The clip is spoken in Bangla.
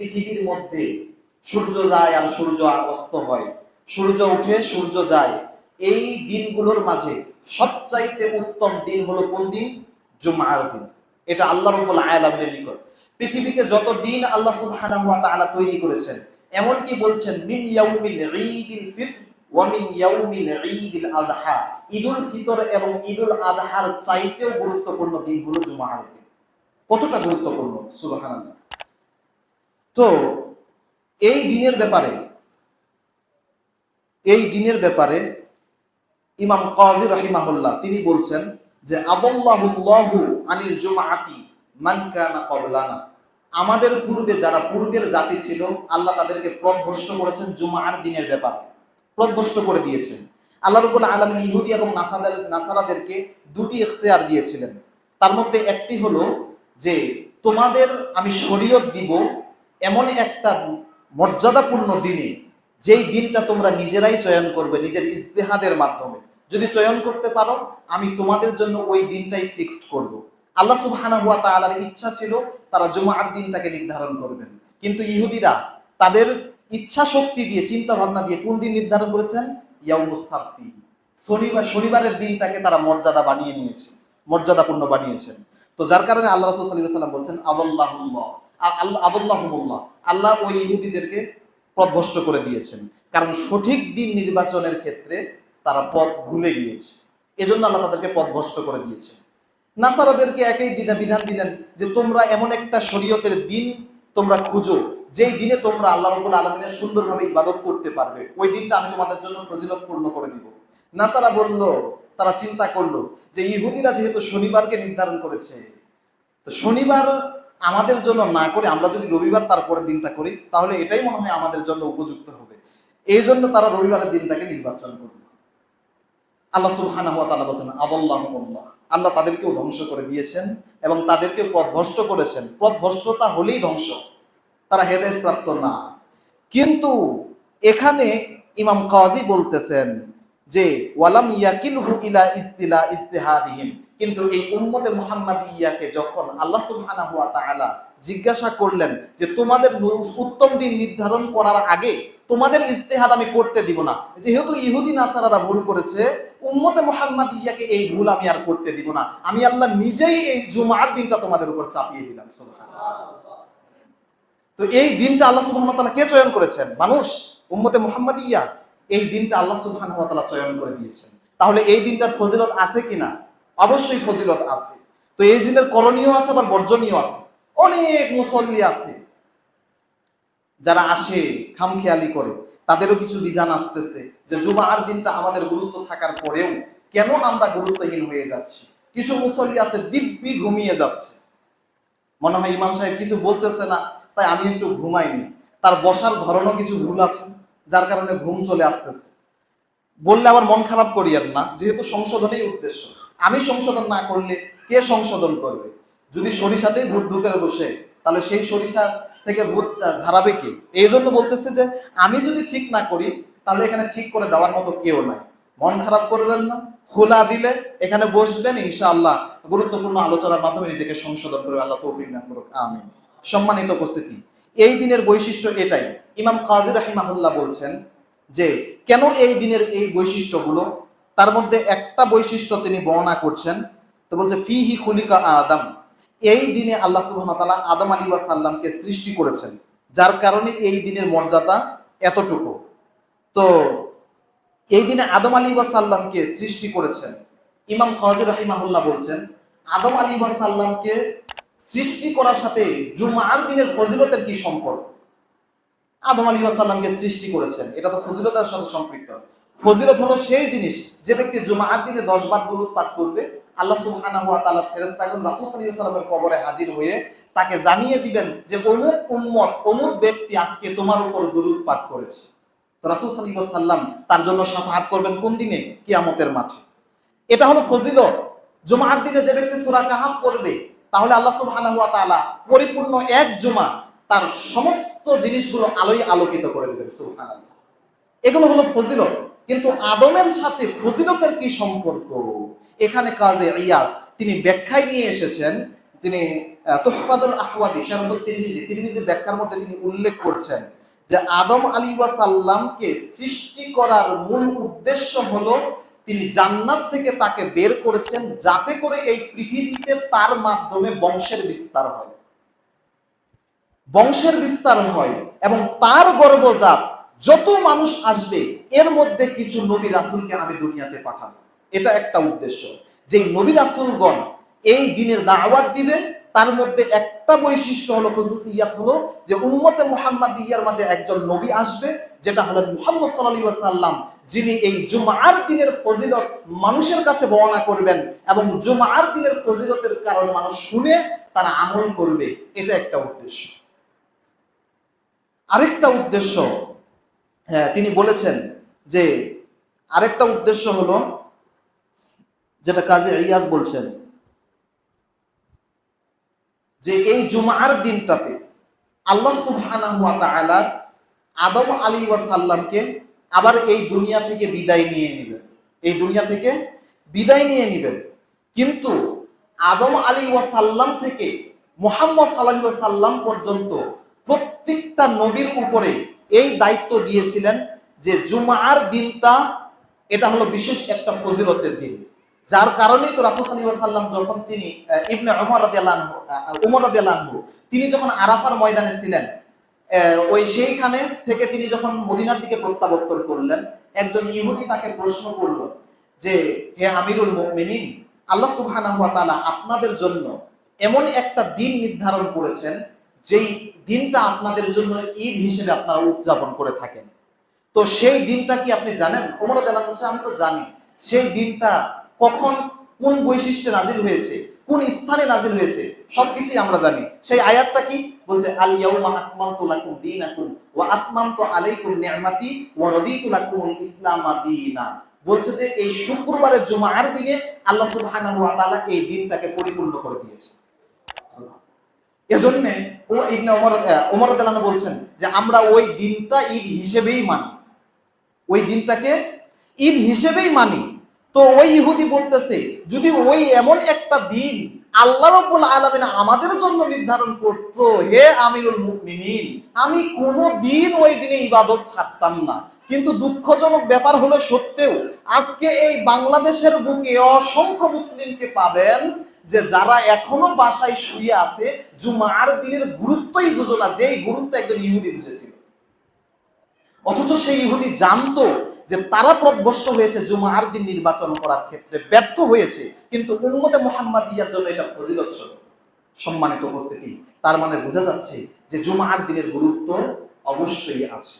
পৃথিবীর মধ্যে সূর্য যায় আর সূর্য অস্ত হয়। সূর্য উঠে, সূর্য যায়। এই দিনগুলোর মাঝে সবচাইতে উত্তম দিন হলো কোন দিন? জুমার দিন। এটা আল্লাহ রব্বুল আয়ালামের নিকট। পৃথিবীতে যত দিন আল্লাহ সুবহানাহু ওয়া তাআলা তৈরি করেছেন, এমনকি বলছেন, মিন ইয়াউমিল ঈদিল ফিতর ওয়া মিন ইয়াউমিল ঈদিল আযহা ঈদুল ফিতর এবং ঈদুল আযহার চাইতেও গুরুত্বপূর্ণ দিন হলো জুমার দিন। কতটা গুরুত্বপূর্ণ? সুবহানাল্লাহ। তো এই দিনের ব্যাপারে, এই দিনের ব্যাপারে ইমাম কাজী রাহিমাহুল্লাহ তিনি বলছেন যে, আদাল্লাহুল্লাহু আনিল জুমাআতি মান কানা ক্বাবলানা। আমাদের পূর্বে যারা পূর্বের জাতি ছিল, আল্লাহ তাদেরকে প্রভ্রষ্ট করেছেন জুমার দিনের ব্যাপারে। প্রভ্রষ্ট করে দিয়েছেন। আল্লাহ রবুল আলম ইহুদি এবং নাসাদের, নাসারাদেরকে দুটি ইখতিয়ার দিয়েছিলেন। তার মধ্যে একটি হলো যে, তোমাদের আমি শরীয়ত দিব এমন একটা মর্যাদাপূর্ণ দিনে, যেই দিনটা তোমরা নিজেরাই চয়ন করবে, নিজের ইজতেহাদের মাধ্যমে। যদি চয়ন করতে পারো, আমি তোমাদের জন্য ওই দিনটাই ফিক্সড করব। আল্লাহ সুবহানাহু ওয়া তাআলার ইচ্ছা ছিল, তারা জুমার দিনটাকে নির্ধারণ করবেন। কিন্তু ইহুদিরা তাদের ইচ্ছা শক্তি দিয়ে চিন্তা ভাবনা দিয়ে কোন দিন নির্ধারণ করেছেন? ইয়াউমুস শনিবার, শনিবারের দিনটাকে তারা মর্যাদা বানিয়ে নিয়েছে, মর্যাদাপূর্ণ বানিয়েছেন। তো যার কারণে আল্লাহ রাসূল আলাইহি বলছেন, আদাল্লাহুল্লাহ। আল্লাহ আদাল্লাহুমুল্লাহ আল্লাহ। ওই ইহুদিদেরকে পথভ্রষ্ট করে দিয়েছেন। কারণ সঠিক দিন নির্বাচনের ক্ষেত্রে তারা পথ ভুলে গিয়েছে। এজন্য আল্লাহ তাদেরকে পথভ্রষ্ট করে দিয়েছে নাসারাদেরকে একই দিনা বিধান দিলেন যে, তোমরা এমন একটা শরীয়তের দিন তোমরা খুঁজো। যেই দিনে তোমরা আল্লাহ রবুল আলমিনের সুন্দরভাবে ইবাদত করতে পারবে। ওই দিনটা আমি তোমাদের জন্য ফজিলত পূর্ণ করে দিব। নাসারা বলল, তারা চিন্তা করল যে, ইহুদিরা যেহেতু শনিবারকে নির্ধারণ করেছে, তো শনিবার আমাদের জন্য না করে আমরা যদি রবিবার তারপরের দিনটা করি, তাহলে এটাই মনে হয় আমাদের জন্য উপযুক্ত হবে। এই জন্য তারা রবিবারের দিনটাকে নির্বাচন করবে আল্লাহ সুবহানাহু ওয়া তাআলা বলেন আদাল্লাহুল্লাহ আল্লাহ। তাদেরকেও ধ্বংস করে দিয়েছেন এবং তাদেরকে পথভ্রষ্ট করেছেন। পথভ্রষ্টতা হলেই ধ্বংস। তারা হেদায়েত প্রাপ্ত না। কিন্তু এখানে ইমাম কাজী বলতেছেন যে, ওয়ালাম ইয়াকিলহু ইলা ইস্তিলা ইস্তিহাদিহিম। কিন্তু এই উম্মতে মুহাম্মাদিয়াকে যখন আল্লাহ সুবহানাহু ওয়া তাআলা জিজ্ঞাসা করলেন যে তোমাদের উত্তম দিন নির্ধারণ করার আগে তোমাদের ইস্তেহাদ আমি করতে দিব না, যেহেতু ইহুদি নাসারারা ভুল করেছে, উম্মতে মুহাম্মাদিয়াকে এই ভুল আমি আর করতে দিব না। আমি আল্লাহ নিজেই এই জুমার দিনটা তোমাদের উপর চাপিয়ে দিলাম। তো এই দিনটা আল্লাহ সুবহানাহু তাআলা কে চয়ন করেছেন? মানুষ, উম্মতে মোহাম্মদ ইয়া এই দিনটা আল্লাহ সুবহানাহু তাআলা চয়ন করে দিয়েছেন। তাহলে এই দিনটার ফজিলত আছে কিনা? অবশ্যই ফজিলত আছে। তো এই দিনের করণীয় আছে, আবার বর্জনীয় আছে? অনেক মুসল্লি আছে, যারা আসে, খামখেয়ালি করে। তাদেরও কিছু বিজান আসতেছে যে জুমার দিনটা আমাদের গুরুত্ব থাকার পরেও কেন আমরা গুরুত্বহীন হয়ে যাচ্ছি? কিছু মুসল্লি আছে, দিব্যি ঘুমিয়ে যাচ্ছে। মনে হয় ইমাম সাহেব কিছু বলতেছে না, তাই আমি একটু ঘুমাইনি। তার বসার ধরনও কিছু ভুল আছে, যার কারণে ঘুম চলে আসতেছে। বললে আবার মন খারাপ করিয়েন না, যেহেতু সংশোধনেই উদ্দেশ্য। আমি সংশোধন না করলে কে সংশোধন করবে? যদি সরিষাতেই ভূত ঢুকে বসে, তাহলে সেই সরিষা থেকে ভূত ঝাড়াবে কে? এই জন্য বলতেছে যে, আমি যদি ঠিক না করি, তাহলে এখানে ঠিক করে দেওয়ার মতো কেউ নাই। মন খারাপ করবেন না, খোলা দিলে এখানে বসবেন, ইনশাআল্লাহ গুরুত্বপূর্ণ আলোচনার মাধ্যমে নিজেকে সংশোধন করবে আল্লাহ তৌফিক দান করুক, আমিন। সম্মানিত উপস্থিতি, এই দিনের বৈশিষ্ট্য এটাই। ইমাম কাজী রাহিমাহুল্লাহ বলছেন যে, কেন এই দিনের এই বৈশিষ্ট্যগুলো তার মধ্যে একটা বৈশিষ্ট্য তিনি বর্ণনা করছেন, তো বলছে, ফিহি খুলিকা আদম। এই দিনে আল্লাহ সুবহানাহু ওয়া তাআলা আদম আলী সাল্লামকে সৃষ্টি করেছেন, যার কারণে এই দিনের মর্যাদা এতটুকু। তো এই দিনে আদম আলী সাল্লামকে সৃষ্টি করেছেন। ইমাম কাজী রাহিমাহুল্লাহ বলছেন, আদম আলী সাল্লামকে সৃষ্টি করার সাথে জুমার দিনের ফজিলতের কি সম্পর্ক? আদম আলী সাল্লামকে সৃষ্টি করেছেন। এটা তো ফজিলতের সাথে সম্পৃক্ত। ফজিলত হলো সেই জিনিস যে ব্যক্তি জুমার দিনে দশ বার দুরুদ পাঠ করবে, আল্লাহ সুবহানাহু ওয়া তাআলা ফেরেশতাগণ রাসূল সাল্লাল্লাহু আলাইহি কবরে হাজির হয়ে তাকে জানিয়ে দিবেন যে অমুক উম্মত, অমুক ব্যক্তি আজকে তোমার উপর দুরুদ পাঠ করেছে। তো রাসূল সাল্লাল্লাহু আলাইহি সাল্লাম তার জন্য শাফাআত করবেন কোন দিনে? কিয়ামতের মাঠে। এটা হলো ফজিলত। জুমার দিনে যে ব্যক্তি সূরা কাহাফ পড়বে, তাহলে আল্লাহ সুবহানাহু ওয়া তাআলা পরিপূর্ণ এক জুমা তার সমস্ত জিনিসগুলো আলোয় আলোকিত করে দেবেন, সুবহানাল্লাহ। এগুলো হলো ফজিলত। কিন্তু আদমের সাথে ফজিলতের কি সম্পর্ক? এখানে কাজে ইয়াস তিনি ব্যাখ্যায় নিয়ে এসেছেন যিনি আহ, তোহফাদুল আহওয়াদি শারবত তিরমিজি তিরমিজির ব্যাখ্যার মধ্যে তিনি উল্লেখ করছেন যে আদম আলী সাল্লামকে সৃষ্টি করার মূল উদ্দেশ্য হলো তিনি জান্নাত থেকে তাকে বের করেছেন যাতে করে এই পৃথিবীতে তার মাধ্যমে বংশের বিস্তার হয়। বংশের বিস্তার হয় এবং তার গর্ভজাত যত মানুষ আসবে, এর মধ্যে কিছু নবী রাসূলকে আমি দুনিয়াতে পাঠাবো। এটা একটা উদ্দেশ্য। যে নবী রাসূলগণ এই দিনের দাওয়াত দিবে, তার মধ্যে একটা বৈশিষ্ট্য হলো, খুসুসিয়াত হলো যে উম্মতে মোহাম্মদ ইয়ার মাঝে একজন নবী আসবে, যেটা হলেন মোহাম্মদ আলাইহি সাল্লাম যিনি এই জুমার দিনের ফজিলত মানুষের কাছে বর্ণনা করবেন এবং জুমার দিনের ফজিলতের কারণে মানুষ শুনে তারা আমল করবে। এটা একটা উদ্দেশ্য। আরেকটা উদ্দেশ্য হ্যাঁ তিনি বলেছেন যে আরেকটা উদ্দেশ্য হলো যেটা কাজী ইয়াজ বলছেন যে এই জুমার দিনটাতে আল্লাহ তাআলা আদম আলী ওয়াসাল্লামকে আবার এই দুনিয়া থেকে বিদায় নিয়ে নেবেন। এই দুনিয়া থেকে বিদায় নিয়ে নেবেন। কিন্তু আদম আলী ওয়াসাল্লাম থেকে মোহাম্মদ সাল্লাহ সাল্লাম পর্যন্ত প্রত্যেকটা নবীর উপরে এই দায়িত্ব দিয়েছিলেন যে জুমার দিনটা, এটা হলো বিশেষ একটা ফজিলতের দিন। যার কারণেই তো রাসুল সাল্লাহ সাল্লাম যখন তিনি ইবনে রাদিয়াল্লাহু উমর রাদিয়াল্লাহু তিনি যখন আরাফার ময়দানে ছিলেন ওই সেইখানে থেকে তিনি যখন মদিনার দিকে প্রত্যাবর্তন করলেন, একজন ইহুদি তাকে প্রশ্ন করল যে, হে আমিরুল মুমিনিন, আল্লাহ তাআলা আপনাদের জন্য এমন একটা দিন নির্ধারণ করেছেন যেই দিনটা আপনাদের জন্য ঈদ হিসেবে আপনারা উদযাপন করে থাকেন। তো সেই দিনটা কি আপনি জানেন? ওমর দেলান বলছে, আমি তো জানি, সেই দিনটা কখন কোন বৈশিষ্ট্যে নাজিল হয়েছে, কোন স্থানে নাজিল হয়েছে, সবকিছুই আমরা জানি। সেই আয়াতটা কি? বলছে আল ইয়াউমা আকমালতু লাকুম দীনাকুম ওয়া আতমামতু আলাইকুম নি'মাতি ওয়া রাদিতু লাকুম ইসলাম দীনা। বলছে যে, এই শুক্রবারের জুমার দিনে আল্লাহ সুবহানাহু ওয়া তাআলা এই দিনটাকে পরিপূর্ণ করে দিয়েছে। এজন্য ওমর ওমর রাদিয়াল্লাহু বলছেন যে আমরা ওই দিনটা ঈদ হিসেবেই মানি। ওই দিনটাকে ঈদ হিসেবেই মানি। তো ওই ইহুদি বলতেছে, যদি ওই এমন একটা দিন আল্লাহ রাব্বুল আলামিন আমাদের জন্য নির্ধারণ করত, হে আমিরুল মুমিনিন, আমি কোনো দিন ওই দিনে ইবাদত ছাড়তাম না। কিন্তু দুঃখজনক ব্যাপার হলো সত্ত্বেও, আজকে এই বাংলাদেশের বুকে অসংখ্য মুসলিমকে পাবেন যে যারা এখনও বাসায় শুয়ে আছে, জুমার দিনের গুরুত্বই বুঝো না, যেই গুরুত্ব একজন ইহুদি বুঝেছিল। অথচ সেই ইহুদি জানতো যে তারা প্রভ্রষ্ট হয়েছে জুমার দিন নির্বাচন করার ক্ষেত্রে, ব্যর্থ হয়েছে, কিন্তু উম্মতে মোহাম্মদ ইয়ার জন্য এটা ফজিলত ছিল সম্মানিত উপস্থিতি, তার মানে বোঝা যাচ্ছে যে জুমার দিনের গুরুত্ব অবশ্যই আছে।